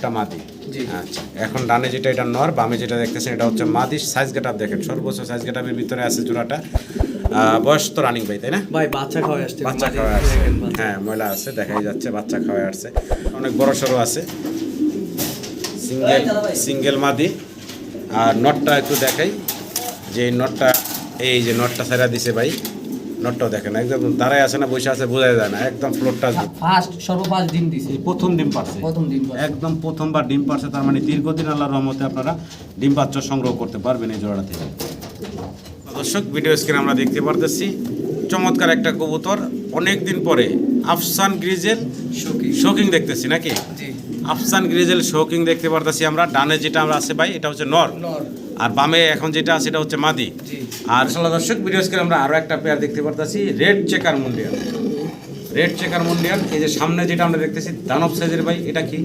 এটা মাদি। আচ্ছা এখন ডানে যেটা এটা নর বামে যেটা দেখতেছেন এটা হচ্ছে মাদি। সাইজ গেটআপ দেখেন সর্বোচ্চ সাইজ গেটআপের ভিতরে আছে জোড়াটা বয়স তো রানিং ভাই তাই না? ভাই বাচ্চা খাওয়াই আসছে বাচ্চা খাওয়া আসছে। হ্যাঁ ময়লা আছে দেখাই যাচ্ছে বাচ্চা খাওয়া আসছে। অনেক বড় সড়ো আছে। সিঙ্গেল সিঙ্গেল মাদি। আর নটটা একটু দেখাই। যে নটটা এই যে নটটা সেরা দিছে ভাই। নটটাও দেখেন একদম দাঁড়ায় আছে না বসে আছে বোঝা যায় না একদম ফ্লোরটা ফার্স্ট সর্বফার্স্ট ডিম দিছে। প্রথম ডিম পারছে। প্রথম ডিম একদম প্রথমবার ডিম পারছে তার মানে দীর্ঘদিন আল্লাহর রহমতে আপনারা ডিম বাচ্চা সংগ্রহ করতে পারবেন এই জোড়া থেকে। দর্শক ভিডিও স্ক্রিনে আমরা দেখতে পারতেছি চমৎকার একটা কবুতর অনেক দিন পরে আফসান গ্রিজেল শোকিং শোকিং দেখতেছি নাকি? আফসান গ্রিজেল শোকিং দেখতে পারতেছি আমরা ডানে যেটা আমরা আছে ভাই এটা হচ্ছে নর। নর। আর বামে এখন যেটা আছে এটা হচ্ছে মাদি। আর আসলে দর্শক ভিডিও স্ক্রিনে আমরা আরও একটা পেয়ার দেখতে পারতেছি red checker Mundial red checker Mundial এই যে সামনে যেটা আমরা দেখতেছি দানব সাইজের ভাই এটা কি?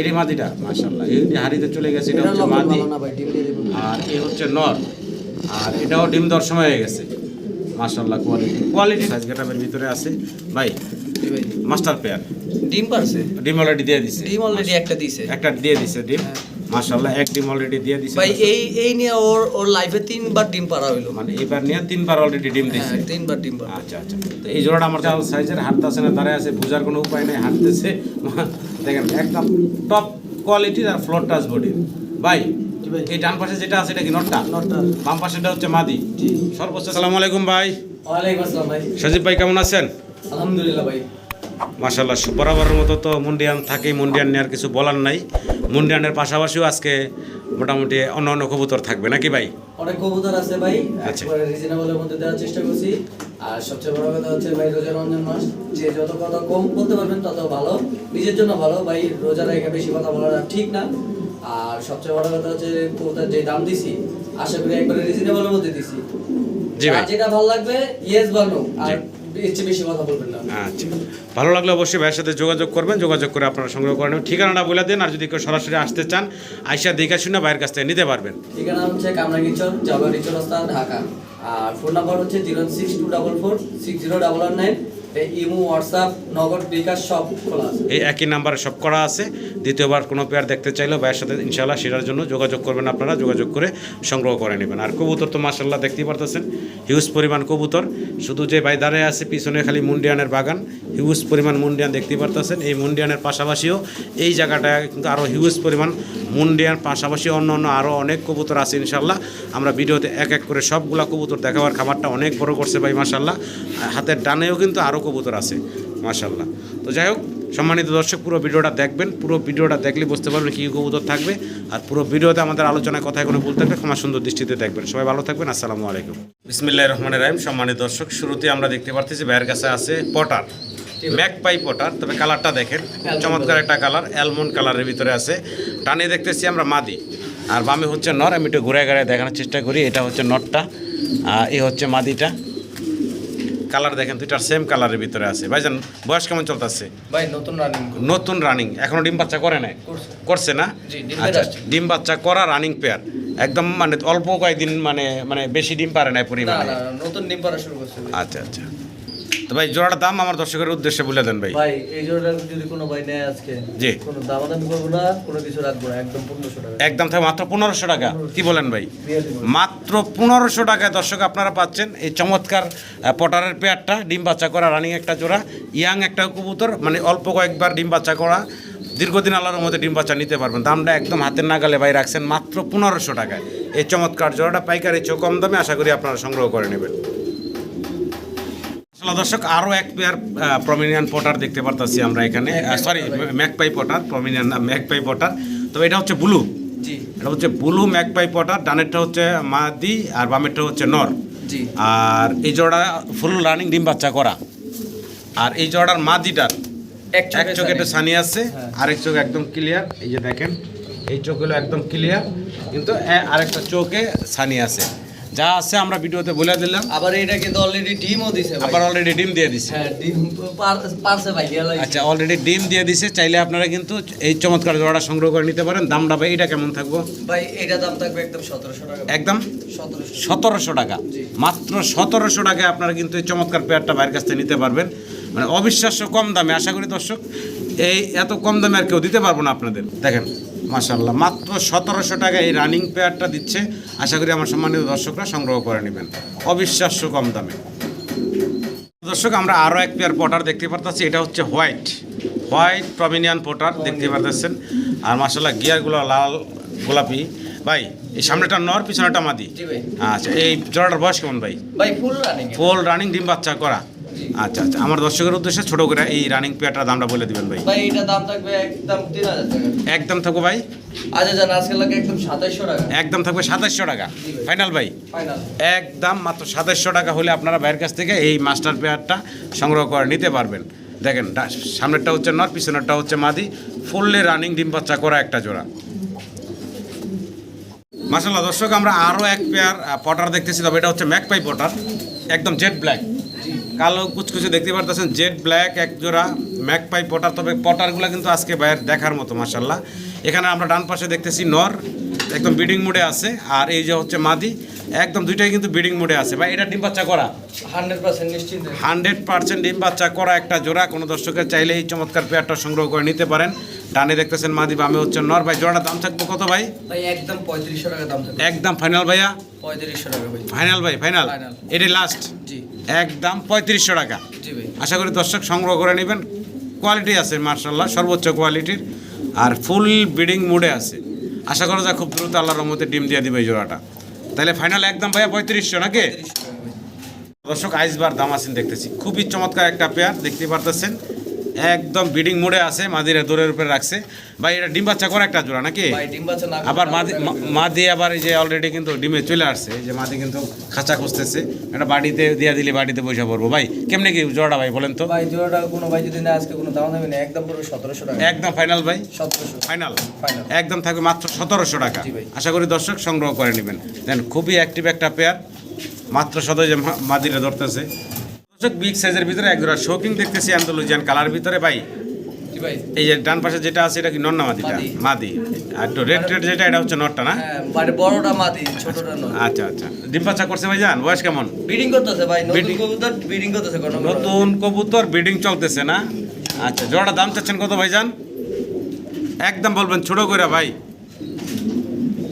এটা মাদিটা মাশাল্লাহ এই যে হাড়িতে চলে গেছে এটা হচ্ছে মাদি। আর এই হচ্ছে নর। আর এটাও ডিম দেওয়ার সময় হয়ে গেছে। মাশাল্লাহ কোয়ালিটি কোয়ালিটি সাইজ গেটাপের ভিতরে আছে। ভাই ভাই। মাস্টার পেয়ার ডিম পারছে? ডিম অলরেডি দিয়ে দিছে। ডিম অলরেডি একটা দিছে। একটা দিয়ে দিছে ডিম। মাশাল্লাহ এক ডিম অলরেডি দিয়ে দিছে। ভাই এই এই নিয়ে ওর ওর লাইফে তিনবার ডিম পারা হইল। মানে এবার নিয়ে তিনবার অলরেডি ডিম দিছে। হ্যাঁ তিনবার ডিম আচ্ছা আচ্ছা। তো এই জোড়াটা আমার চাল সাইজের হাঁটতেছে না দাঁড়ায় আছে বোঝার কোনো উপায় নেই হাঁটতেছে। দেখেন একদম টপ কোয়ালিটির আর ফ্লোর টাচ বডির ভাই ভাই। এই ডান পাশে যেটা আছে এটা কি নটটা? নটটা। বাম পাশেটা হচ্ছে মাদি। সর্বোচ্চ আসসালামু আলাইকুম ভাই। ওয়ালাইকুম আসসালাম ভাই। সজীব ভাই কেমন আছেন? আলহামদুলিল্লাহ ভাই। মাশাল্লাহ বরাবরের মতো তো মুন্ডিয়ান থাকেই মুন্ডিয়ান নিয়ে আর কিছু বলার নাই। মুন্ডিয়ানের পাশাপাশিও আজকে মোটামুটি অন্য অন্য কবুতর থাকবে নাকি ভাই? অনেক কবুতর আছে ভাই আচ্ছা। একবারে রিজনেবলের মধ্যে দেওয়ার চেষ্টা করছি। আর সবচেয়ে বড় কথা হচ্ছে ভাই রোজা রমজান মাস যে যত কথা কম বলতে পারবেন তত ভালো। নিজের জন্য ভালো ভাই রোজা রেখে বেশি কথা বলা ঠিক না। আর সবচেয়ে বড় কথা হচ্ছে কবুতর যে দাম দিছি আশা করি একবারে রিজনেবলের মধ্যে দিছি। যেটা ভালো লাগবে ইয়েস বা নো আর আচ্ছা। ভালো লাগলে অবশ্যই ভাইয়ের সাথে যোগাযোগ করবেন যোগাযোগ করে আপনারা সংগ্রহ করে নেবেন। ঠিকানাটা বলে দেন আর যদি কেউ সরাসরি আসতে চান আইসা দেখা শুনে ভাইয়ের কাছ থেকে নিতে পারবেন। ঠিকানা হচ্ছে কামরাঙ্গিচর রাস্তা ঢাকা। আর ফোন নাম্বার হচ্ছে zero six two double four six zero double one nine. এই একই নাম্বারে সব করা আছে। দ্বিতীয়বার কোনো পেয়ার দেখতে চাইলে ভাইয়ের সাথে ইনশাল্লাহ সেটার জন্য যোগাযোগ করবেন আপনারা, যোগাযোগ করে সংগ্রহ করে নেবেন। আর কবুতর তো মাসাল্লাহ দেখতেই পারতেছেন হিউজ পরিমাণ কবুতর। শুধু যে ভাই দাঁড়ায় আছে, পিছনে খালি মুন্ডিয়ানের বাগান হিউজ পরিমাণ মুন্ডিয়ান দেখতে পারতেছেন। এই মুন্ডিয়ানের পাশাপাশিও এই জায়গাটায় কিন্তু আরও হিউজ পরিমাণ মুন্ডিয়ান পাশাপাশি অন্য অন্য আরও অনেক কবুতর আছে ইনশাল্লাহ। আমরা ভিডিওতে এক এক করে সবগুলা কবুতর দেখাবার খাবারটা অনেক বড় করছে ভাই মাসাল্লাহ হাতের ডানেও কিন্তু আরও কবুতর আছে মাসাল্লাহ তো যাই হোক, সম্মানিত দর্শক, পুরো ভিডিওটা দেখবেন। পুরো ভিডিওটা দেখলে বুঝতে পারবেন কী কবুতর থাকবে। আর পুরো ভিডিওতে আমাদের আলোচনায় কথায় কোনো ভুল থাকবে ক্ষমা সুন্দর দৃষ্টিতে দেখবেন। সবাই ভালো থাকবেন, আসসালামু আলাইকুম। বিসমিল্লাহ রহমান রাহিম। সম্মানিত দর্শক শুরুতে আমরা দেখতে পারতেছি ভাইয়ের কাছে আছে পটার। ম্যাক পাই পটার তবে কালারটা দেখেন। চমৎকার একটা কালার অ্যালমন্ড কালারের ভিতরে আছে। টানে দেখতেছি আমরা মাদি। আর বামে হচ্ছে নর আমি একটু ঘুরে ঘুরে দেখানোর চেষ্টা করি। এটা হচ্ছে নটটা আর এই হচ্ছে মাদিটা। কালার দেখেন দুইটার সেম কালারের ভিতরে আছে। ভাই ভাইজান বয়স কেমন চলতেছে? ভাই নতুন রানিং নতুন রানিং এখনও ডিম বাচ্চা করে নাই? করছে। না? আচ্ছা ডিম বাচ্চা করা রানিং পেয়ার একদম মানে অল্প কয়েকদিন মানে মানে বেশি ডিম পারে নাই না পরিমাণে। নতুন ডিম পারা শুরু করছে। আচ্ছা আচ্ছা। তো ভাই জোড়াটার দাম আমার দর্শকের উদ্দেশ্যে বলে দেন ভাই। ভাই এই জোড়াটা যদি কোনো ভাই নেয় আজকে জি। কোনো দামাদামি করব না কোনো কিছু রাখব না একদম পনেরোশো টাকা। একদম থাকে মাত্র পনেরোশো টাকা। কি বলেন ভাই? মাত্র পনেরোশো টাকায় দর্শক আপনারা পাচ্ছেন এই চমৎকার পটারের পেয়ারটা ডিম বাচ্চা করা রানিং একটা জোড়া ইয়াং একটা কবুতর মানে অল্প কয়েকবার ডিম বাচ্চা করা দীর্ঘদিন আল্লাহর মধ্যে ডিম বাচ্চা নিতে পারবেন। দামটা একদম হাতের নাগালে ভাই রাখছেন মাত্র পনেরোশো টাকায়। এই চমৎকার জোড়াটা পাইকারি চেয়ে কম দামে আশা করি আপনারা সংগ্রহ করে নেবেন। আসলে দর্শক আরও এক পেয়ার প্রমিনিয়ান পটার দেখতে পারতাছি আমরা এখানে। সরি ম্যাকপাই পটার প্রমিনিয়ান না ম্যাকপাই পটার তবে এটা হচ্ছে ব্লু জি। এটা হচ্ছে ব্লু ম্যাকপাই পটার ডানেরটা হচ্ছে মাদি আর বামেরটা হচ্ছে নর জি। আর এই জোড়া ফুল রানিং ডিম বাচ্চা করা। আর এই জোড়ার মাদিটার এক এক চোখ একটা সানি আছে হ্যাঁ। আরেক চোখ একদম ক্লিয়ার এই যে দেখেন এই চোখগুলো একদম ক্লিয়ার কিন্তু আরেকটা চোখে সানি আছে। যা আছে আমরা ভিডিওতে বলে দিলাম। আবার এটা কিন্তু অলরেডি ডিমও দিছে ভাই। আবার অলরেডি ডিম দিয়ে দিছে। হ্যাঁ ডিম পারছে ভাই আচ্ছা অলরেডি ডিম দিয়ে দিছে। চাইলে আপনারা কিন্তু এই চমৎকার জোড়াটা সংগ্রহ করে নিতে পারেন। দামটা ভাই এটা কেমন থাকব? ভাই এটা দাম থাকবে একদম সতেরোশো টাকা। একদম? সতেরোশো। সতেরোশো টাকা। জি। মাত্র সতেরোশো টাকায় আপনারা কিন্তু এই চমৎকার পেয়ারটা বাইরের কাছ থেকে নিতে পারবেন। মানে অবিশ্বাস্য কম দামে আশা করি দর্শক এই এত কম দামে আর কেউ দিতে পারব না আপনাদের। দেখেন মাশাল্লাহ মাত্র সতেরোশো টাকা এই রানিং পেয়ারটা দিচ্ছে। আশা করি আমার সম্মানিত দর্শকরা সংগ্রহ করে নেবেন। অবিশ্বাস্য কম দামে। দর্শক আমরা আরও এক পেয়ার পটার দেখতে পারতেছি। এটা হচ্ছে হোয়াইট। হোয়াইট প্রমিনিয়ান পটার দেখতে পারতেছেন। আর মাসাল্লাহ গিয়ারগুলো লাল গোলাপি। ভাই এই সামনেটা নর পিছনেটা মাদি? আচ্ছা এই জোড়াটার বয়স কেমন ভাই? ভাই ফুল রানিং ফুল রানিং ডিম বাচ্চা করা। আচ্ছা আচ্ছা। আমার দর্শকের উদ্দেশ্যে ছোট করে এই রানিং পেয়ারটার দামটা বলে দিবেন ভাই। ভাই এটা দাম থাকবে একদম তিন হাজার টাকা। একদম থাকব ভাই? আচ্ছা জান আজকে লাগে একদম সাতাইশশো টাকা। একদম থাকবে সাতাশশো টাকা। ফাইনাল ভাই। ফাইনাল একদম মাত্র সাতাশশো টাকা হলে আপনারা ভাইয়ের কাছ থেকে এই মাস্টার পেয়ারটা সংগ্রহ করে নিতে পারবেন। দেখেন সামনেরটা হচ্ছে নর পিছনেরটা হচ্ছে মাদি। ফুললি রানিং ডিম বাচ্চা করা একটা জোড়া। মাসাল্লাহ দর্শক আমরা আরও এক পেয়ার পটার দেখতেছি। তবে এটা হচ্ছে ম্যাকপাই পটার একদম জেড ব্ল্যাক কালো কুচকুচে দেখতে পারতেছেন জেড ব্ল্যাক এক জোড়া ম্যাকপাই পটার তবে পটারগুলো কিন্তু আজকে বাইরের দেখার মতো মাসাল্লাহ এখানে আমরা ডান পাশে দেখতেছি নর একদম বিডিং মোডে আছে। আর এই যে হচ্ছে মাদি একদম দুইটাই কিন্তু বিডিং মোডে আছে। ভাই এটা ডিম বাচ্চা করা? হান্ড্রেড পার্সেন্ট নিশ্চিন্তে। হান্ড্রেড পার্সেন্ট ডিম বাচ্চা করা একটা জোড়া। কোনো দর্শকের চাইলে এই চমৎকার পেয়ারটা সংগ্রহ করে নিতে পারেন। ডানে দেখতেছেন মাদি বামে হচ্ছে নর। ভাই জোড়াটার দাম থাকবে কত ভাই? ভাই একদম পঁয়ত্রিশশো টাকা দাম থাকবে। একদম ফাইনাল ভাইয়া? পঁয়ত্রিশশো টাকা ভাই। ফাইনাল ভাই ফাইনাল Final। এটি লাস্ট জি। একদম পঁয়ত্রিশশো টাকা। আশা করি দর্শক সংগ্রহ করে নেবেন। কোয়ালিটি আছে মার্শাল্লাহ সর্বোচ্চ কোয়ালিটির। আর ফুল ব্রিডিং মুডে আছে। আশা করা যায় খুব দ্রুত আল্লাহর রহমতে ডিম দিয়ে দিবে এই জোড়াটা। তাহলে ফাইনাল একদম ভাইয়া পঁয়ত্রিশশো নাকি? দর্শক আইসবার দাম দামাসিন দেখতেছি। খুবই চমৎকার একটা পেয়ার দেখতে পারতেছেন। একদম ব্রিডিং মোড়ে আছে মাদিরা দূরের উপরে রাখছে। ভাই এটা ডিম বাচ্চা করে একটা জোড়া নাকি? না আবার মাদি আবার এই যে অলরেডি কিন্তু ডিমে চলে আসছে যে মাদি কিন্তু খাঁচা খুঁজতেছে। এটা বাড়িতে দিয়ে দিলে বাড়িতে পয়সা পড়ব। ভাই কেমনে কি জোড়াটা ভাই বলেন তো? ভাই জোড়াটা কোনো ভাই যদি না আজকে কোনো দাম নেই একদম পুরো সতেরোশো টাকা। একদম ফাইনাল ভাই? সতেরোশো। ফাইনাল ফাইনাল একদম থাকবে মাত্র সতেরোশো টাকা। আশা করি দর্শক সংগ্রহ করে নেবেন। দেন খুবই অ্যাক্টিভ একটা পেয়ার মাত্র সদয় যে মাদিরে ধরতেছে। বিগ সাইজের ভিতরে একজোড়া শোকিং দেখতেছি অ্যান্ডোলজিয়ান কালার ভিতরে ভাই। এই যে ডান পাশে যেটা আছে এটা কি নন্না মাদিটা? মাদি। আর একটু রেড রেড যেটা এটা হচ্ছে নটটা না? হ্যাঁ বড়টা মাদি ছোটটা আচ্ছা আচ্ছা। ডিম বাচ্চা করছে ভাই জান বয়স কেমন? ব্রিডিং করতেছে ভাই নতুন কবুতর ব্রিডিং করতেছে কোনো নতুন কবুতর ব্রিডিং চলতেছে না? আচ্ছা জোড়াটা দাম চাচ্ছেন কত ভাই জান একদম বলবেন ছোট করে ভাই।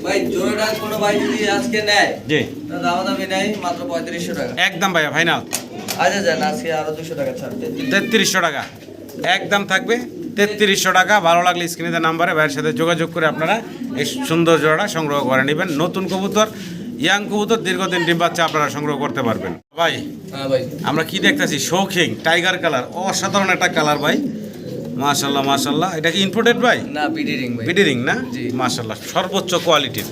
ভাই জোড়াটা কোনো ভাই যদি আজকে নেয় জি। দাম দামি নেয় মাত্র পঁয়ত্রিশশো টাকা। একদম ভাইয়া ফাইনাল আচ্ছা যান আজকে আরও দুশো টাকা ছাড় তেত্রিশশো টাকা। একদম থাকবে তেত্রিশশো টাকা। ভালো লাগলে স্ক্রিনে দেওয়া নাম্বারে ভাইয়ের সাথে যোগাযোগ করে আপনারা এই সুন্দর জোড়াটা সংগ্রহ করে নেবেন। নতুন কবুতর ইয়াং কবুতর দীর্ঘদিন ডিম বাচ্চা আপনারা সংগ্রহ করতে পারবেন। ভাই হ্যাঁ আমরা কি দেখতেছি? শৌখিং টাইগার কালার অসাধারণ একটা কালার ভাই। মাশাল্লাহ মাশাল্লাহ এটা কি ইম্পোর্টেড ভাই? না বিডিং ভাই। বিডিরিং না? জি। মাশাল্লাহ সর্বোচ্চ কোয়ালিটির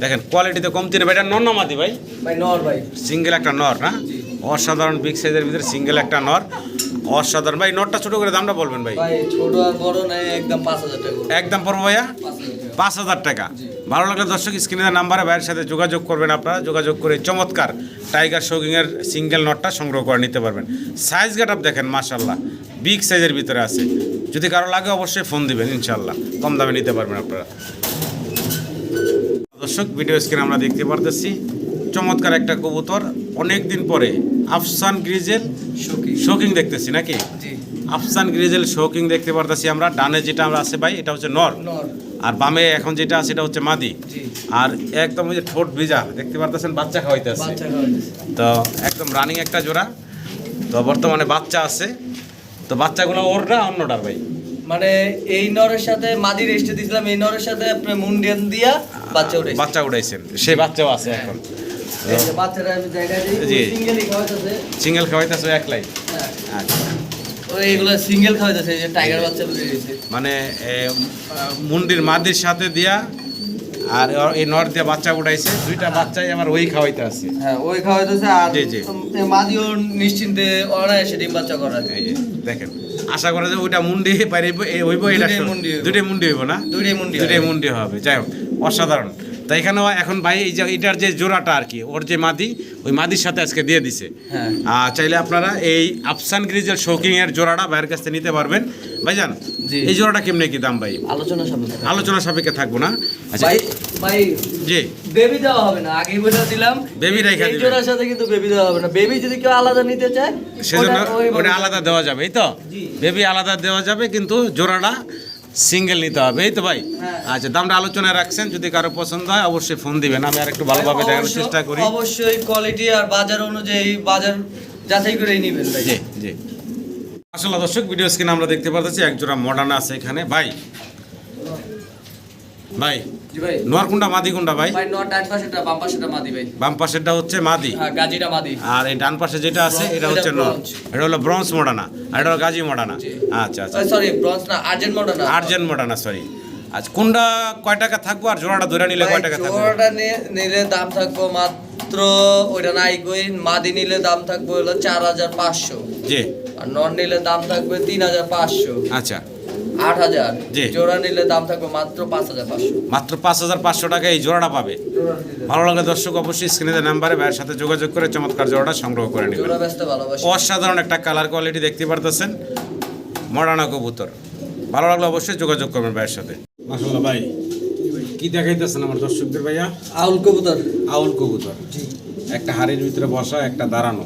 দেখেন কোয়ালিটিতে কমতি নেবে এটা নর নামাদি ভাই? ভাই নর ভাই। সিঙ্গেল একটা নর না? জি। অসাধারণ বিগ সাইজের ভিতরে সিঙ্গেল একটা নর। অসাধারণ। ভাই নটটা ছোট করে দামটা বলবেন ভাই। ভাই ছোট আর বড় নাই একদম টাকা পড়ব ভাইয়া? পাঁচ হাজার টাকা পাঁচ হাজার ভালো লাগলে দর্শক স্ক্রিনের নাম্বারে ভাইয়ের সাথে যোগাযোগ করবেন আপনারা। যোগাযোগ করে চমৎকার টাইগার শৌকিংয়ের সিঙ্গেল নটটা সংগ্রহ করে নিতে পারবেন। সাইজ গেট আপ দেখেন মাশাল্লাহ বিগ সাইজের ভিতরে আছে। যদি কারও লাগে অবশ্যই ফোন দিবেন ইনশাল্লাহ কম দামে নিতে পারবেন আপনারা। দর্শক ভিডিও স্ক্রিনে আমরা দেখতে পারতেছি। চমৎকার একটা কবুতর। অনেক দিন পরে আফসান গ্রিজেল শৌকিং দেখতেছি নাকি? জি। আফসান গ্রিজেল শৌকিং দেখতে পারতেছি আমরা। ডানে যেটা আমরা আছে ভাই এটা হচ্ছে নর। নর। আর বামে এখন যেটা আছে এটা হচ্ছে মাদি। জি। আর একদম ওই যে ঠোঁট ভিজা দেখতে পারতেছেন? বাচ্চা খাওয়াইতেছে। তো একদম রানিং একটা জোড়া। তো বর্তমানে বাচ্চা আছে। তো বাচ্চাগুলো ওরটা অন্যটার ভাই? মানে এই নরের সাথে মাদি রেস্টে দিছিলাম এই নরের সাথে আপনি মুন্ডিয়ান দিয়া বাচ্চা উঠাইছেন সেই বাচ্চাও আছে এখন। এই যে বাচ্চারা আমি জায়গায় জি। দিই সিঙ্গেলই খাওয়াইতেছে। সিঙ্গেল খাওয়াইতেছে একলাই? হ্যাঁ। আচ্ছা। সিঙ্গেল যে টাইগার বাচ্চা মানে মুন্ডির মাদির সাথে দিয়া আর এই নর দিয়ে বাচ্চা উঠাইছে দুইটা বাচ্চাই আমার ওই খাওয়াইতে আছে। হ্যাঁ ওই খাওয়াইতেছে আর জি, জি। মাদিও নিশ্চিন্তে অনায়াসে ডিম বাচ্চা করা দেখেন আশা করে যে ওইটা মুন্ডি পারিব এই হইব এটা মুন্ডি হইব। দুইটাই মুন্ডি হইব না? দুইটাই মুন্ডি দুইটাই হয়। মুন্ডি হবে। যাই হোক অসাধারণ। তা এখানেও এখন ভাই এই যে এটার যে জোড়াটা আর কি ওর যে মাদি ওই মাদির সাথে আজকে দিয়ে দিছে। হ্যাঁ। চাইলে আপনারা এই আফসান গ্রিজের শৌকিং এর জোড়াটা ভাইয়ের কাছ থেকে নিতে পারবেন। ভাইজান জি। এই জোড়াটা কেমনে কি দাম ভাই? আলোচনা সামনে আলোচনা সাপেক্ষে থাকব না? আচ্ছা। ভাই ভাই জি। বেবি দেওয়া হবে না আগেই বলে দিলাম। Baby রেখে দিবেন। জোড়ার সাথে কিন্তু বেবি দেওয়া হবে না। বেবি যদি কেউ আলাদা নিতে চায় সেজন্য ওটা আলাদা দেওয়া যাবে এই তো? বেবি আলাদা দেওয়া যাবে কিন্তু জোড়াটা সিঙ্গেল নিতে হবে এই তো ভাই? হ্যাঁ। আচ্ছা দামটা আলোচনায় রাখছেন যদি কারও পছন্দ হয় অবশ্যই ফোন দিবেন। আমি আর একটু ভালোভাবে দেখানোর চেষ্টা করি। অবশ্যই কোয়ালিটি আর বাজার অনুযায়ী বাজার যাচাই করেই নেবেন ভাই। জি জি। আসলে দর্শক ভিডিও স্ক্রিনে আমরা দেখতে পাচ্ছি একজোড়া মডার্ন আছে এখানে। ভাই ভাই ভাই। নোয়ারকুন্ডা মাদি কুন্ডা ভাই? ডান বাম পাশেটা মাদি ভাই। বাম পাশেরটা হচ্ছে মাদি। হ্যাঁ গাজিটা মাদি। আর এই ডান পাশে যেটা আছে এটা হচ্ছে নর এটা হলো ব্রঞ্জ মডানা আর এটা হলো গাজী মডানা। আচ্ছা আচ্ছা। সরি ব্রঞ্জ না আর্জেন্ট মডেল না আর্জেন্ট মডানা সরি আচ্ছা কোনটা কয় টাকা থাকব আর জোড়াটা ধরে নিলে কয় টাকা থাকবে? জোড়াটা নিলে দাম থাকব মাত্র ওইটা নাই কই মাদি নিলে দাম থাকবে হলো চার হাজার পাঁচশো। জি। আর নন নিলে দাম থাকবে তিন হাজার পাঁচশো। আচ্ছা। আট হাজার। জি। জোড়া নিলে দাম থাকবে মাত্র পাঁচ হাজার পাঁচশো। মাত্র পাঁচ হাজার পাঁচশো টাকা এই জোড়াটা পাবে। ভালো লাগলে দর্শক অবশ্যই স্ক্রিনে নাম্বারে ভাইয়ের সাথে যোগাযোগ করে চমৎকার জোড়াটা সংগ্রহ করে নেবেন। অসাধারণ একটা কালার কোয়ালিটি দেখতে পারতেছেন মডার্না কবুতর। ভালো লাগলে অবশ্যই যোগাযোগ করবেন ভাইয়ের সাথে। মাসাল্লাহ ভাই কি দেখাইতেছেন আমার দর্শকদের ভাইয়া? আউল কবুতর। আউল কবুতর। একটা হাড়ির ভিতরে বসা একটা দাঁড়ানো।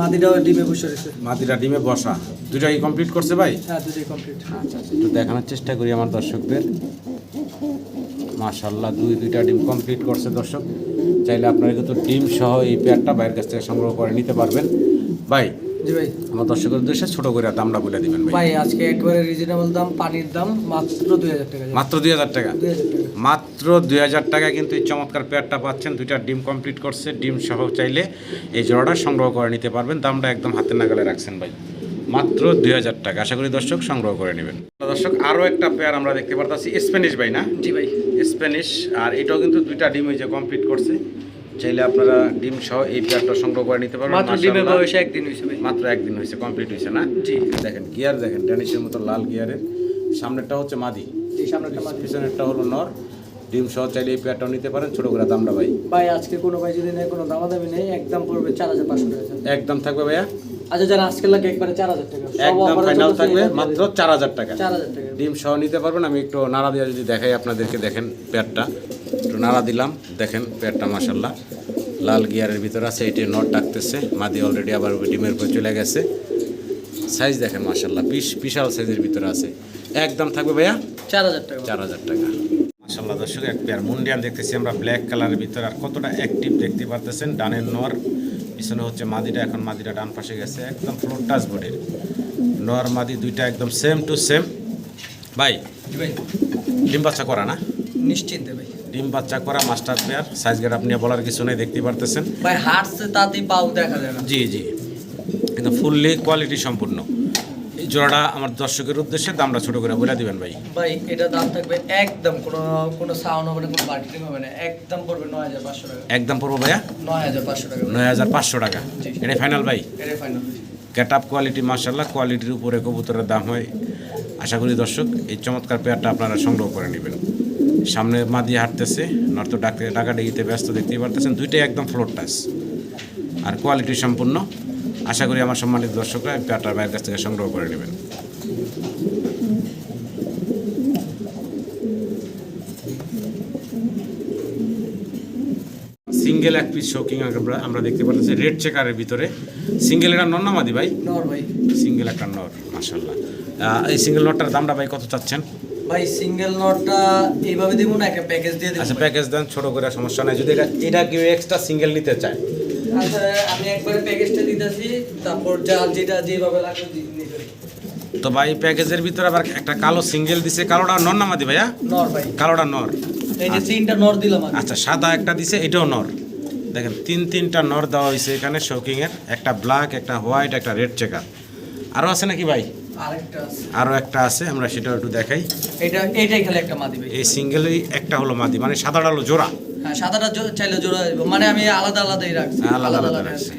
মাদিটাও ডিমে বসে রয়েছে। মাটিটা ডিমে বসা। দুটাই কমপ্লিট করছে ভাই? হ্যাঁ দুটাই কমপ্লিট আচ্ছা আচ্ছা একটু দেখানোর চেষ্টা করি আমার দর্শকদের। মাশাল্লাহ দুই দুইটা ডিম কমপ্লিট করছে দর্শক। চাইলে আপনারা কিন্তু ডিম সহ এই পেয়ারটা বাইরের কাছ থেকে সংগ্রহ করে নিতে পারবেন। ভাই জি ভাই। আমার দর্শকের উদ্দেশ্যে ছোট করে দামটা বলে দিবেন ভাই। ভাই আজকে একবারে রিজনেবল দাম পানির দাম মাত্র দুই হাজার টাকা। মাত্র দুই হাজার টাকা? দুই হাজার টাকা। মাত্র দুই হাজার টাকা কিন্তু এই চমৎকার পেয়ারটা পাচ্ছেন। দুইটা ডিম কমপ্লিট করছে ডিম সহ চাইলে এই জোড়াটা সংগ্রহ করে নিতে পারবেন। দামটা একদম হাতের নাগালে রাখছেন ভাই। মাত্র দুই হাজার টাকা। আশা করি দর্শক সংগ্রহ করে নেবেন। দর্শক আরও একটা পেয়ার আমরা দেখতে পারতাছি স্প্যানিশ ভাই না? জি ভাই। স্প্যানিশ আর এটাও কিন্তু দুইটা ডিম এই যে কমপ্লিট করছে। চাইলে আপনারা ডিম সহ এই পেয়ারটা সংগ্রহ করে নিতে পারবেন মাত্র ডিমের। বয়সে একদিন হয়েছে ভাই। মাত্র একদিন হয়েছে কমপ্লিট হয়েছে না? জি। দেখেন গিয়ার দেখেন ড্যানিশের মতো লাল গিয়ারের। সামনেরটা হচ্ছে মাদি। পিছনেরটা হলো নর। ডিম সহ চাইলে এই পেয়ারটাও নিতে পারেন ছোট করে দামটা ভাই। ভাই আজকে কোনো ভাই যদি নেই কোনো দামাদামি নেই একদম পড়বে চার হাজার পাঁচশো টাকা। একদম থাকবে ভাইয়া? আচ্ছা যারা আজকে লাগে একবারে চার হাজার টাকা। একদম ফাইনাল থাকবে মাত্র চার হাজার টাকা। চার হাজার টাকা। ডিম সহ নিতে পারবেন আমি একটু নাড়া দিয়ে যদি দেখাই আপনাদেরকে দেখেন পেয়ারটা। নাড়া দিলাম। দেখেন পেয়ারটা মাসাল্লাহ লাল গিয়ারের ভিতরে আছে এটি নট ডাকতেছে। মাদি অলরেডি আবার ডিমের উপর চলে গেছে। সাইজ দেখেন মাসাল্লাহ বিশ বিশাল সাইজের ভিতরে আছে। একদম থাকবে ভাইয়া? চার হাজার টাকা। চার হাজার টাকা। মাসাল্লাহ দর্শক এক পেয়ার মুন্ডিয়ান দেখতেছি আমরা ব্ল্যাক কালারের ভিতরে। আর কতটা অ্যাক্টিভ দেখতে পারতেছেন? ডানের নর পিছনে হচ্ছে মাদিটা। এখন মাদিটা ডান পাশে গেছে একদম ফ্লোর টাচ বডির নর মাদি দুইটা একদম সেম টু সেম ভাই। ডিম বাচ্চা করা না? নিশ্চিন্তে ভাই। ডিম বাচ্চা করা মাস্টার পেয়ার সাইজ গেট আপনি বলার কিছু নেই দেখতে পারতেছেন। ভাই হাঁটছে তাতেই পাও দেখা যায় না। জি জি। কিন্তু ফুললি কোয়ালিটি সম্পূর্ণ। এই জোড়াটা আমার দর্শকের উদ্দেশ্যে দামটা ছোট করে বলে দিবেন ভাই। ভাই এটা দাম থাকবে একদম কোনো কোনো সাউন্ড হবে না কোনো মার্কেটিং হবে না একদম পড়বে নয় হাজার পাঁচশো টাকা। একদম পড়ব ভাইয়া? নয় হাজার পাঁচশো টাকা। নয় হাজার পাঁচশো টাকা। জি। এটাই ফাইনাল ভাই? এটাই ফাইনাল ক্যাট আপ কোয়ালিটি মার্শাল্লাহ কোয়ালিটির উপরে কবুতরের দাম হয়। আশা করি দর্শক এই চমৎকার পেয়ারটা আপনারা সংগ্রহ করে নেবেন। সামনে মা দিয়ে হাঁটতেছে নর্থ ডাকে ডাকাডাকিতে ব্যস্ত দেখতেই পারতেছেন দুইটাই একদম ফ্লোর টাচ আর কোয়ালিটি সম্পূর্ণ। আশা করি আমার সম্মানিত দর্শকরা পেয়ারটা ভাইয়ের কাছ থেকে সংগ্রহ করে নেবেন। সিঙ্গেল এক পিস শোকিং আমরা আমরা দেখতে পাচ্ছি রেড চেকারের ভিতরে। সিঙ্গেল এটা মাদি ভাই? নর ভাই। সিঙ্গেল একটা নর মাশাল্লাহ আহ, এই সিঙ্গেল নটটার দামটা ভাই কত চাচ্ছেন? ভাই সিঙ্গেল নটটা এইভাবে দিব না একটা প্যাকেজ দিয়ে দিব আচ্ছা প্যাকেজ দেন ছোট করে সমস্যা নাই। যদি এটা এটা কেউ এক্সট্রা সিঙ্গেল নিতে চায়। আচ্ছা আমি একবারে প্যাকেজটা দিতেছি তারপর যা যেটা যেভাবে লাগবে নিতে তো ভাই প্যাকেজের ভিতরে আবার একটা কালো সিঙ্গেল দিছে। কালোটা নর নামাদি ভাইয়া? নর ভাই। কালোটা নর। এই যে তিনটা নর দিলাম আচ্ছা সাদা একটা দিছে এটাও নর। দেখেন তিন তিনটা নর দেওয়া হয়েছে এখানে শৌকিংয়ের একটা ব্ল্যাক একটা হোয়াইট একটা রেড চেকার আরও আছে নাকি ভাই? আরও একটা আছে আমরা সেটাও একটু দেখাই। এটা এইটাই খালি একটা মাদি এই সিঙ্গেলই একটা হলো মাদি মানে সাদাটা হলো জোড়া। হ্যাঁ সাদাটা চাইলে জোড়া মানে আমি আলাদা আলাদাই রাখছি। আলাদা আলাদা রাখছি।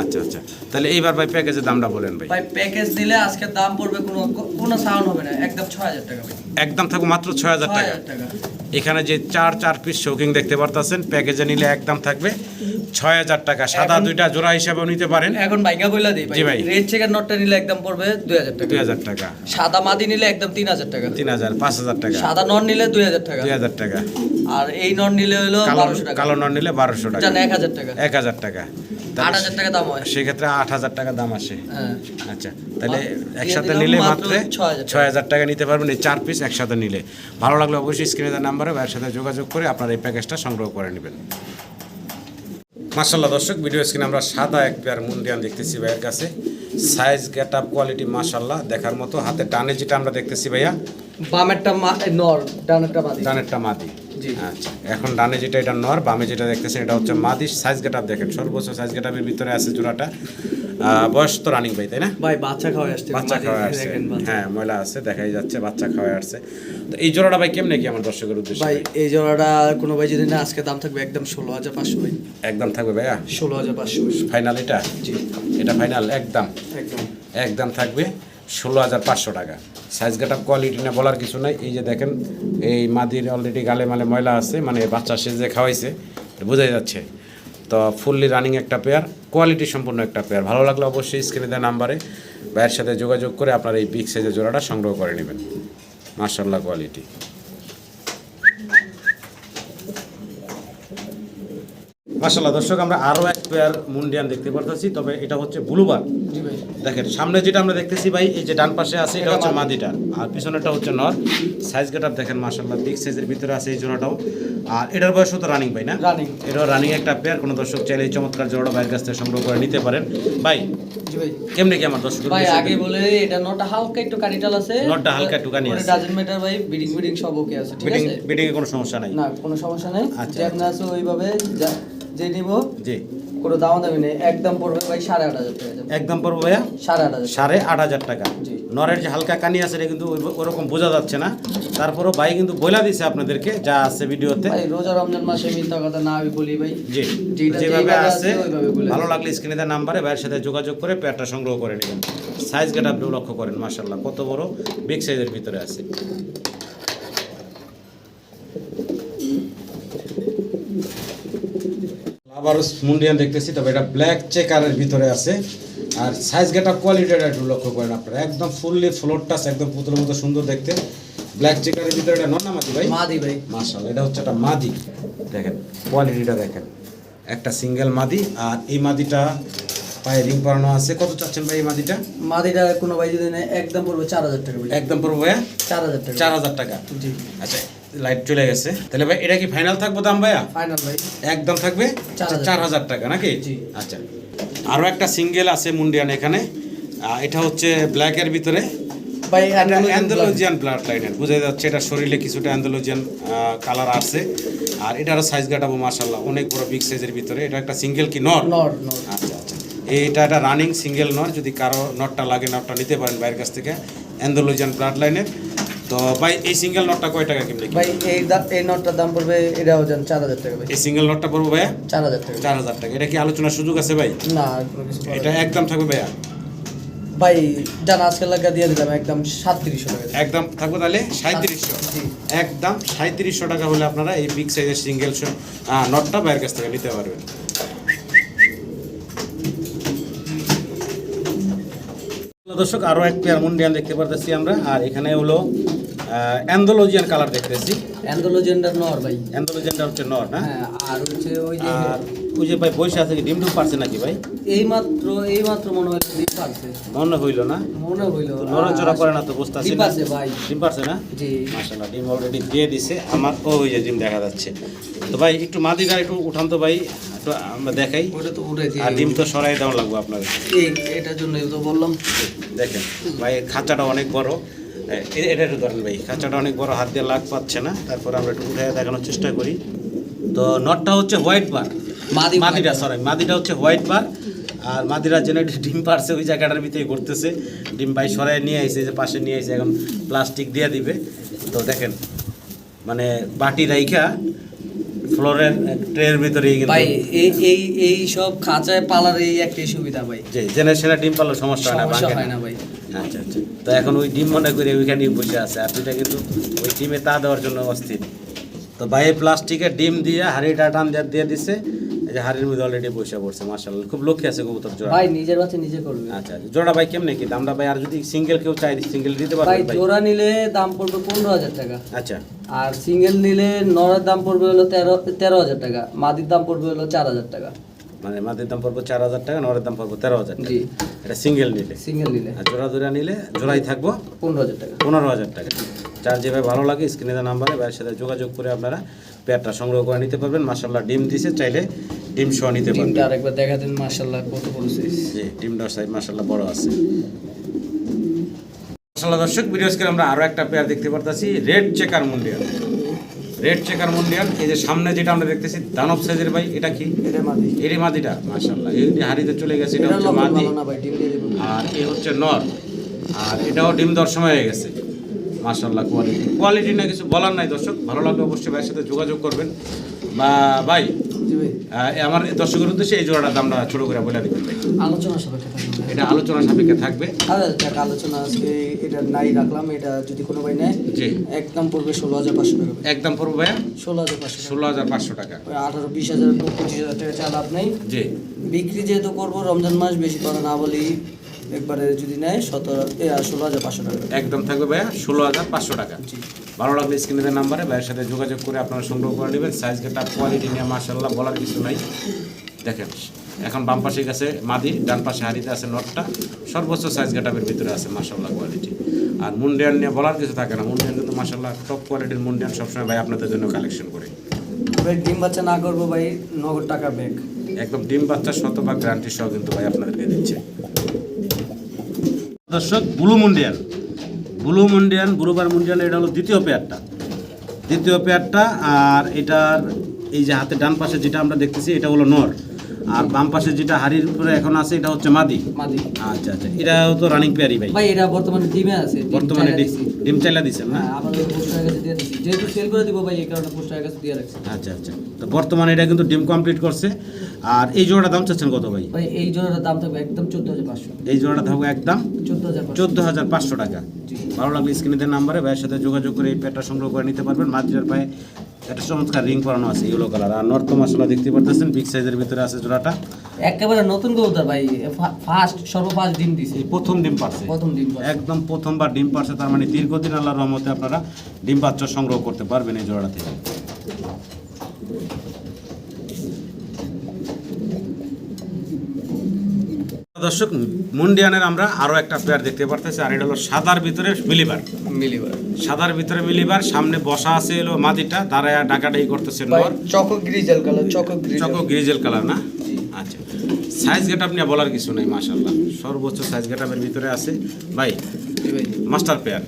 আচ্ছা আচ্ছা। তাহলে এইবার ভাই প্যাকেজের দামটা বলেন ভাই। ভাই প্যাকেজ দিলে আজকে দাম পড়বে কোনো কোনো সাউন্ড হবে না একদম ছয় হাজার টাকা একদম থাকব মাত্র ছয় হাজার টাকা। এখানে যে চার চার পিস শৌকিং দেখতে পারতেছেন প্যাকেজে নিলে একদম থাকবে। ছয় হাজার টাকা সাদা দুইটা জোড়া হিসাবেও নিতে পারেন এখন বাইঙ্গা বইলা দিই জি ভাই। রেড চেকার নটটা নিলে একদম পড়বে দুই হাজার টাকা দুই হাজার টাকা সাদা মাদি নিলে একদম তিন হাজার টাকা তিন হাজার পাঁচ হাজার টাকা সাদা নন নিলে দুই হাজার টাকা দুই হাজার টাকা আর এই নন নিলে হলো বারোশো টাকা কালো নন নিলে বারোশো টাকা এক হাজার টাকা এক হাজার টাকা আট হাজার টাকা দাম হয় সেক্ষেত্রে আট হাজার টাকা দাম আসে হ্যাঁ আচ্ছা তাহলে একসাথে নিলে মাত্র মাত্র 6,000 টাকা। ছয় হাজার টাকা নিতে পারবেন এই চার পিস একসাথে নিলে ভালো লাগলে অবশ্যই স্ক্রিনে দেওয়ার নাম্বারে ভাইয়ের সাথে যোগাযোগ করে আপনার এই প্যাকেজটা সংগ্রহ করে নেবেন মাসাল্লাহ দর্শক ভিডিও স্ক্রিনে আমরা সাদা এক পেয়ার মুন্ডিয়ান দেখতেছি ভাইয়ের কাছে। সাইজ গেট আপ কোয়ালিটি মাসাল্লাহ দেখার মতো। হাতে ডানে যেটা আমরা দেখতেছি ভাইয়া বামেরটা নর ডানেরটা মাদি। ডানেরটা মাদি। জি। আচ্ছা এখন ডানে যেটা এটা নর বামে যেটা দেখতেছেন এটা হচ্ছে মাদি। সাইজ গেট আপ দেখেন সর্বোচ্চ সাইজ গেট আপের ভিতরে আছে জোড়াটা বয়স তো রানিং ভাই তাই না? ভাই বাচ্চা খাওয়াই আসছে বাচ্চা মাদি খাওয়া আসছে। হ্যাঁ ময়লা আছে দেখাই যাচ্ছে বাচ্চা খাওয়া আসছে। তো এই জোড়াটা ভাই কেমনে কি আমার দর্শকের উদ্দেশ্যে? ভাই এই জোড়াটা কোনো ভাই যদি না আজকে দাম থাকবে একদম ষোলো হাজার পাঁচশো। ভাই একদম থাকবে ভাইয়া? ষোলো হাজার পাঁচশো। ফাইনাল এটা? জি। এটা ফাইনাল একদম? একদম। একদম থাকবে ষোলো হাজার পাঁচশো টাকা। সাইজ গেট কোয়ালিটি না বলার কিছু নাই। এই যে দেখেন এই মাদির অলরেডি গালে মালে ময়লা আছে মানে বাচ্চা সে যে খাওয়াইছে বোঝাই যাচ্ছে। তো ফুললি রানিং একটা পেয়ার কোয়ালিটি সম্পূর্ণ একটা পেয়ার ভালো লাগলে অবশ্যই স্ক্রিনে দেওয়া নাম্বারে ভাইয়ের সাথে যোগাযোগ করে আপনার এই বিগ সাইজের জোড়াটা সংগ্রহ করে নেবেন। মার্শাল্লাহ কোয়ালিটি মার্শাল্লাহ দর্শক আমরা আরও এক পেয়ার মুন্ডিয়ান দেখতে পারতেছি তবে এটা হচ্ছে ব্লুবার দেখেন সামনে যেটা আমরা দেখতেছি ভাই এই যে ডান পাশে আছে এটা হচ্ছে মাদিটা। আর পিছনেরটা হচ্ছে নর। সাইজ গেটার দেখেন মাশাল্লাহ বিগ সাইজের ভিতরে আছে এই জোড়াটাও। আর এটার বয়সও তো রানিং ভাই না? রানিং এটাও রানিং একটা পেয়ার কোনো দর্শক চাইলে এই চমৎকার জোড়াটা ভাইয়ের কাছ থেকে সংগ্রহ করে নিতে পারেন। ভাই কেমনে কি আমার দর্শক ভাই আগে বলে এটা নটা হালকা একটু কানিটাল আছে। নটটা হালকা একটু কানি আছে। ডাজেন্ট ম্যাটার ভাই বিডিং বিডিং সব ওকে আছে ঠিক আছে? বিডিং এ কোনো সমস্যা নাই। না কোনো সমস্যা নেই। আচ্ছা, যেমন আছে ওইভাবে যা- নিব জি। কোনো দাম দামি নেই। একদম পড়বে ভাই সাড়ে আট হাজার টাকা। একদম পড়ব ভাইয়া? সাড়ে আট হাজার। সাড়ে আট হাজার টাকা। নরের যে হালকা কানি আছে এটা কিন্তু ওরকম বোঝা যাচ্ছে না। তারপরও ভাই কিন্তু বইলা দিছে আপনাদেরকে যা আছে ভিডিওতে। ভাই রোজা রমজান মাসে মিথ্যা কথা না আমি বলি ভাই। জি। যেভাবে আছে ভালো লাগলে স্ক্রিনে দেওয়া নাম্বারে ভাইয়ের সাথে যোগাযোগ করে পেয়ারটা সংগ্রহ করে নেবেন। সাইজ গেট আপনিও লক্ষ্য করেন মার্শাল্লাহ কত বড় বিগ সাইজের ভিতরে আছে। আবার মুন্ডিয়ান দেখতেছি তবে এটা ব্ল্যাক চেকারের ভিতরে আছে। আর সাইজ গেট আপ কোয়ালিটিটা একটু লক্ষ্য করেন আপনারা। একদম ফুললি ফ্লোর টাচ একদম পুতুলের মতো সুন্দর দেখতে। ব্ল্যাক চেকারের ভিতরে এটা নন নামাজি ভাই? মাদি ভাই। মার্শাল এটা হচ্ছে একটা মাদি। দেখেন কোয়ালিটিটা দেখেন। একটা সিঙ্গেল মাদি আর এই মাদিটা পায়ে রিং পরানো আছে। কত চাচ্ছেন ভাই এই মাদিটা? মাদিটা কোনো ভাই যদি একদম পড়বে চার হাজার টাকা। একদম ভাইয়া? চার হাজার টাকা। চার হাজার টাকা। জি। আচ্ছা লাইট চলে গেছে। তাহলে ভাই এটা কি ফাইনাল থাকব দাম ভাইয়া? ফাইনাল ভাই। একদম থাকবে? চার হাজার। টাকা নাকি? জি। আচ্ছা। আরও একটা সিঙ্গেল আছে মুন্ডিয়ান এখানে। এটা হচ্ছে ব্ল্যাকের ভিতরে। এটা। অ্যান্ডোলজিয়ান ব্লাড লাইনের বোঝা যাচ্ছে এটা শরীরে কিছুটা অ্যান্ডোলজিয়ান কালার আসছে। আর এটারও সাইজ গাটাবো মার্শাল্লাহ অনেক বড় বিগ সাইজের ভিতরে। এটা একটা সিঙ্গেল কি নট আচ্ছা আচ্ছা। এইটা একটা রানিং সিঙ্গেল নট যদি কারও নটটা লাগে নটটা নিতে পারেন বাইরের কাছ থেকে। অ্যান্ডোলজিয়ান ব্লাড লাইনের তো ভাই এই সিঙ্গেল নটটা কয় টাকা কিনলে ভাই এই এই নটটার দাম পড়বে এটাও যান চার হাজার টাকা ভাই। এই সিঙ্গেল নটটা পড়ব ভাইয়া? চার হাজার টাকা। চার হাজার টাকা। এটা কি আলোচনার সুযোগ আছে ভাই? না এটা একদম থাকবে ভাইয়া? ভাই জানা আজকে লাগা দিয়ে দিলাম একদম সাতত্রিশশো টাকা। একদম থাকবে তাহলে? সাঁত্রিশশো? জি। একদম সাঁত্রিশশো টাকা হলে আপনারা এই বিগ সাইজের সিঙ্গেল নটটা বাইরের কাছ থেকে নিতে পারবেন। দর্শক আরও এক পেয়ার মুন্ডিয়ান দেখতে পারতেছি আমরা। আর এখানে হলো অ্যান্ডোলজিয়ান কালার দেখতেছি। অ্যান্ডোলজেন্ডার নর ভাই। অ্যান্ডোলজেন্ডার হচ্ছে নর না? হ্যাঁ আর হচ্ছে ওই যে ওই যে ভাই বসে আছে কি ডিম ডুম পারছে নাকি ভাই? এই মাত্র এই মাত্র মনে হয় ডিম পারছে। মনে হইল না? মনে হইল নড়াচড়া করে না তো বুঝতে ডিম পারছে ভাই। ডিম পারছে না? জি। মাশাআল্লাহ ডিম অলরেডি দিয়ে দিছে। আমার ও ওই যে ডিম দেখা যাচ্ছে। তো ভাই একটু মাদিটা একটু উঠান তো ভাই একটু আমরা দেখাই। ওটা তো উঠে দিয়ে আর ডিম তো সরাই দেওয়া লাগবে আপনার। এই এটার জন্য তো বললাম। দেখেন ভাই খাঁচাটা অনেক বড়। এটা একটু ধরেন ভাই খাঁচাটা অনেক বড় হাত দিয়ে লাগ পাচ্ছে না। তারপর আমরা একটু উঠে দেখানোর চেষ্টা করি। তো নটটা হচ্ছে হোয়াইট বার। মাদি মাদিটা সরি মাদিটা হচ্ছে হোয়াইট বার আর মাদিরা যেন ডিম পারছে ওই জায়গাটার ভিতরে করতেছে ডিম ভাই সরাই নিয়ে আইছে যে পাশে নিয়ে আইছে এখন প্লাস্টিক দিয়ে দিবে। তো দেখেন মানে বাটি রাইখা ফ্লোরের ট্রের ভিতরেই কিন্তু ভাই এই এই এই সব খাঁচায় পালার এই একটাই সুবিধা ভাই। যে জেনে সেনা ডিম পারলে সমস্যা হয় না সমস্যা হয় না। না ভাই। আচ্ছা আচ্ছা। তো এখন ওই ডিম মনে করে ওইখানেই বসে আছে আর দুইটা কিন্তু ওই ডিমে তা দেওয়ার জন্য অস্থির। তো বাইরে প্লাস্টিকের ডিম দিয়ে হাড়িটা টান দিয়ে দিয়ে দিছে এই যে হাড়ির মধ্যে অলরেডি বসে পড়ছে মার্শাল্লাহ খুব লক্ষ্য আছে কবুতর জোড়া। ভাই নিজের বাচ্চা নিজে করবে। আচ্ছা আচ্ছা। জোড়া ভাই কেমনে কি? দামটা ভাই আর যদি সিঙ্গেল কেউ চাই সিঙ্গেল দিতে ভাই পারবেন ভাই? জোড়া নিলে দাম পড়বে পনেরো হাজার টাকা। আচ্ছা। আর সিঙ্গেল নিলে নরের দাম পড়বে হলো তেরো তেরো হাজার টাকা। মাদির দাম পড়বে হলো চার হাজার টাকা। মানে মাটির দাম পড়ব চার হাজার টাকা নরের দাম পড়ব তেরো হাজার টাকা। এটা সিঙ্গেল নিলে। সিঙ্গেল নিলে। আর জোড়া জোড়া নিলে জোড়াই থাকব পনেরো হাজার টাকা। পনেরো হাজার টাকা। যার যেভাবে ভালো লাগে স্ক্রিনে নাম্বারে ভাইয়ের সাথে যোগাযোগ করে আপনারা পেয়ারটা সংগ্রহ করে নিতে পারবেন। মাসাল্লাহ ডিম দিছে চাইলে ডিম সহ নিতে পারবেন। ডিমটা আরেকবার দেখা দেন মার্শাল্লাহ কত বড় সাইজ জি ডিমটার সাইজ মাসাল্লাহ বড় আছে। মাসাল্লাহ দর্শক ভিডিও স্ক্রিনে আমরা আরও একটা পেয়ার দেখতে পারতেছি রেড চেকার মুন্ডিয়াল। রেড চেকার মুন্ডিয়াল এই যে সামনে যেটা আমরা দেখতেছি দানব সাইজের ভাই এটা কি? এরই মাদিটা মাসাল্লাহ এই যে হাড়িতে চলে গেছে এটা হচ্ছে মাদি। আর এ হচ্ছে নর। আর এটাও ডিম দেওয়ার সময় হয়ে গেছে। মাশাল্লাহ কোয়ালিটি কোয়ালিটি না কিছু বলার নাই দর্শক ভালো লাগলে অবশ্যই ভাইয়ের সাথে যোগাযোগ করবেন। বা ভাই আমার দর্শকের উদ্দেশ্যে এই জোড়াটার দামটা ছোট করে বলে দিবেন ভাই। আলোচনা সাপেক্ষে এটা আলোচনা সাপেক্ষে থাকবে। আলোচনা আজকে এটা নাই রাখলাম এটা যদি কোনো ভাই নেয় জি। একদম পড়বে ষোলো হাজার পাঁচশো টাকা। একদম পড়বে ভাইয়া? ষোলো হাজার পাঁচশো ষোলো হাজার পাঁচশো টাকা। আঠারো বিশ হাজার পঁচিশ হাজার টাকা চা লাভ নেই। জি। বিক্রি যেহেতু করব রমজান মাস বেশি করে না বলি একবারে যদি নেয় সতেরো ষোলো হাজার পাঁচশো টাকা। একদম থাকবে ভাইয়া ষোলো হাজার পাঁচশো টাকা। জি। ভালো লাগলে স্ক্রিনের নাম্বারে ভাইয়ের সাথে যোগাযোগ করে আপনারা সংগ্রহ করে নেবেন। সাইজ গেটা কোয়ালিটি নিয়ে মার্শাল্লাহ বলার কিছু নাই। দেখেন এখন বাম পাশে গেছে মাদি ডান পাশে হাড়িতে আছে নটটা। সর্বোচ্চ সাইজ গেটাপের ভিতরে আছে মার্শাল্লাহ কোয়ালিটি আর মুন্ডিয়ান নিয়ে বলার কিছু থাকে না। মুন্ডিয়ান কিন্তু মার্শাল্লাহ টপ কোয়ালিটির মুন্ডিয়ান সবসময় ভাই আপনাদের জন্য কালেকশন করে। ভাই ডিম বাচ্চা না করব ভাই নগদ টাকা ব্যাগ একদম ডিম বাচ্চা শতভাগ গ্যারান্টি সহ কিন্তু ভাই আপনাদেরকে দিচ্ছে। দর্শক ব্লু মুন্ডিয়ান ব্লু মুন্ডিয়ান ব্লুবার মুন্ডিয়ান এটা হলো দ্বিতীয় পেয়ারটা। দ্বিতীয় পেয়ারটা আর এটার এই যে হাতে ডান পাশে যেটা আমরা দেখতেছি এটা হলো নর। আর বাম পাশে যেটা হাড়ির উপরে এখন আছে এটা হচ্ছে মাদি। মাদি। আচ্ছা আচ্ছা এটাও তো রানিং পেয়ারই ভাই। ভাই এটা বর্তমানে ডিমে আছে বর্তমানে ডিম চাইলা দিচ্ছেন না? হ্যাঁ আবার পোস্টারের কাছে দিয়ে দিচ্ছি যেহেতু সেল করে দিব ভাই এই কারণে পোস্টারের কাছে দিয়ে রাখছি। আচ্ছা আচ্ছা। তো বর্তমানে এটা কিন্তু ডিম কমপ্লিট করছে। আর এই জোড়াটা দাম চাচ্ছেন কত ভাই? ভাই এই জোড়াটার দাম থাকবে একদম চোদ্দ হাজার পাঁচশো। এই জোড়াটা থাকবে একদম চোদ্দ হাজার পাঁচশো। হাজার পাঁচশো টাকা। ভালো লাগলে স্ক্রিনের নাম্বারে ভাইয়ের সাথে যোগাযোগ করে এই প্যাডটা সংগ্রহ করে নিতে পারবেন। মাঝের পায়ে একটা চমৎকার রিং করানো আছে ইয়েলো কালার আর নর্থ মশলা দেখতে পারতেছেন বিগ সাইজের ভিতরে আছে জোড়াটা। একেবারে নতুন কবুতর ভাই ফার্স্ট সর্বফার্স্ট ডিম দিছে। প্রথম ডিম পারছে। প্রথম ডিম একদম প্রথমবার ডিম পারছে তার মানে দীর্ঘদিন আল্লাহর রহমতে আপনারা ডিম বাচ্চা সংগ্রহ করতে পারবেন এই জোড়াটা থেকে। দর্শক মুন্ডিয়ানের আমরা আরও একটা পেয়ার দেখতে পারতেছি আর এটা হলো সাদার ভিতরে মিলিবার। মিলিবার। সাদার ভিতরে মিলিবার সামনে বসা আছে এলো মাদিটা দাঁড়ায় ডাকাডাই করতেছে choco grizzle colour choco choco grizzle colour না? আচ্ছা। সাইজ গেট আপনি বলার কিছু নাই মাশাল্লাহ সর্বোচ্চ সাইজ গেটাপের ভিতরে আছে। ভাই ভাই। মাস্টার পেয়ার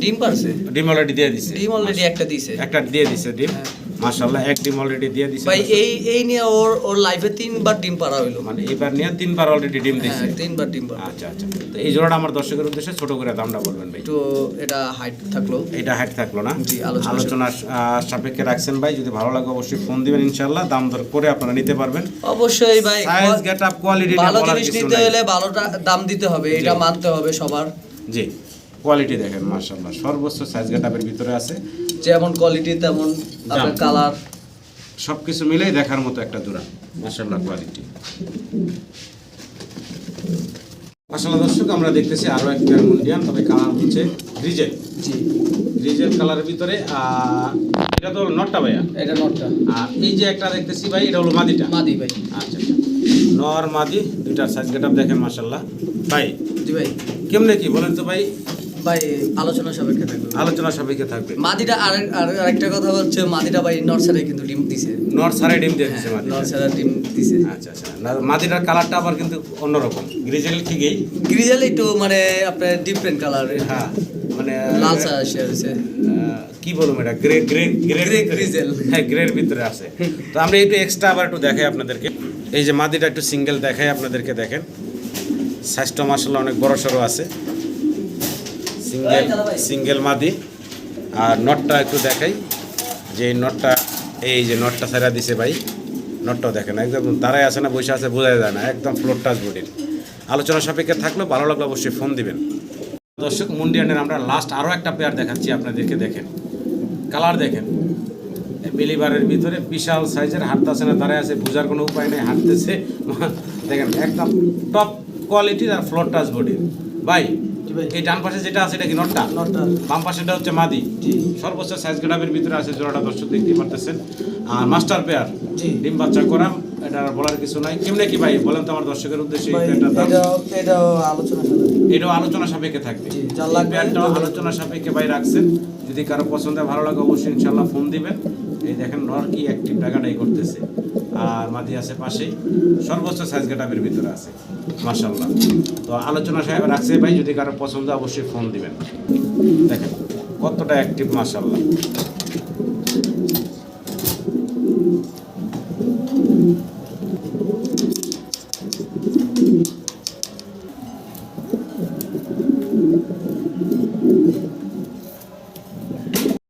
ডিম পারছে? ডিম অলরেডি দিয়ে দিছে। ডিম অলরেডি একটা দিছে। একটা দিয়ে দিছে ডিম। মাশাল্লাহ এক ডিম অলরেডি দিয়ে দিছে। ভাই এই এই নিয়ে ওর ওর লাইফে তিনবার ডিম পারা হইল। মানে এবার নিয়ে তিনবার অলরেডি ডিম দিছে। হ্যাঁ তিনবার ডিম আচ্ছা আচ্ছা। তো এই জোড়াটা আমার দর্শকের উদ্দেশ্যে ছোট করে দামটা বলবেন ভাই। একটু এটা হাইট থাকল। এটা হাইট থাকল না? জি, আলোচনা সাপেক্ষে। রাখছেন ভাই। যদি ভালো লাগে অবশ্যই ফোন দিবেন ইনশাল্লাহ দাম দর করে আপনারা নিতে পারবেন। অবশ্যই ভাই সাইজ গেট আপ কোয়ালিটি ভালো জিনিস নিতে হলে ভালো দাম দিতে হবে এটা মানতে হবে সবার। জি। কোয়ালিটি দেখেন মাশাআল্লাহ। সর্বোচ্চ সাইজ গেট আপের ভিতরে আছে। যেমন কোয়ালিটি তেমন আপনার কালার সব কিছু মিলেই দেখার মতো একটা জোড়া মাশাআল্লাহ কোয়ালিটি মাশাআল্লাহ দর্শক আমরা দেখতেছি আরও একটা মুন্ডিয়ান তবে কালার হচ্ছে গ্রিজেল জি। গ্রিজেল কালারের ভিতরে এটা তো হলো নটটা ভাইয়া? এটা নটটা। আর এই যে একটা দেখতেছি ভাই এটা হলো মাদিটা? মাদি ভাই। আচ্ছা আচ্ছা। নর মাদি দুইটার সাইজ গেটাপ দেখেন মাশাআল্লাহ। ভাই জি ভাই। কেমনে কি বলেন তো ভাই? ভাই আলোচনা সাপেক্ষে থাকবে। আলোচনা সাপেক্ষে থাকবে। মাদিটা আর আর- আরেকটা কথা হচ্ছে মাদিটা ভাই নর্সারে কিন্তু ডিম দিছে। নরসারে ডিম নর্সারে ডিম দিছে। আচ্ছা আচ্ছা। মাদিটার কালারটা আবার কিন্তু অন্যরকম। গ্রিজেল ঠিকই গ্রিজেল একটু মানে আপনার ডিফারেন্ট কালার হ্যাঁ মানে লাল চা শেয়ার কি বলব এটা? Grey grey grey grizzle। হ্যাঁ গ্রের ভিতরে আছে। তো আমরা একটু এক্সট্রা আবার একটু দেখাই আপনাদেরকে। এই যে মাদিটা একটু সিঙ্গেল দেখাই আপনাদেরকে দেখেন। সাইজটা মাসাল্লাহ অনেক বড় সড়ো আছে। সিঙ্গেল। সিঙ্গেল মাদি। আর নটটা একটু দেখাই। যে নটটা, এই যে নটটা সেরা দিছে ভাই, নটটাও দেখেন, একদম দাঁড়ায় আছে না, বসে আছে বোঝা যায় না, একদম ফ্লোর টাচ বডির আলোচনা সাপেক্ষে থাকলেও ভালো লাগলে অবশ্যই ফোন দিবেন। দর্শক মুন্ডিয়ানের আমরা লাস্ট আরও একটা পেয়ার দেখাচ্ছি, আপনাদেরকে দেখেন। কালার দেখেন। বিলিবারের ভিতরে বিশাল সাইজের হাঁটতেছে না, দাঁড়ায় আছে, বোঝার কোনো উপায় নেই, হাঁটতেছে। দেখেন, একদম টপ কোয়ালিটির আর ফ্লোর টাচ বডির ভাই। এই ডান পাশে যেটা আছে এটা কি নটটা? নটটা। বাম পাশেটা হচ্ছে মাদি। জি। সর্বোচ্চ সাইজ গ্রামের ভিতরে আছে জোড়াটা দর্শক দেখতে পারতেছেন। আর মাস্টার পেয়ার জি। ডিম বাচ্চা করা এটা বলার কিছু নাই। কেমনে কি ভাই বলেন তো আমার দর্শকের উদ্দেশ্যে এটাও এটাও আলোচনা সাপেক্ষে। এটাও আলোচনা সাপেক্ষে থাকবে। প্যান্টটাও আলোচনা সাপেক্ষে ভাই রাখছেন। যদি কারও পছন্দ হয়, ভালো লাগে অবশ্যই ইনশাল্লাহ ফোন দিবেন। এই দেখেন নর কি অ্যাক্টিভ টাকাটাই করতেছে। আর মাদি আছে পাশেই। সর্বোচ্চ সাইজ গেটাপের ভিতরে আছে। মাশাল্লাহ তো আলোচনা সাহেব রাখছে, ভাই, যদি কারও পছন্দ অবশ্যই ফোন দিবেন। দেখেন, কতটা অ্যাক্টিভ মাশাল্লাহ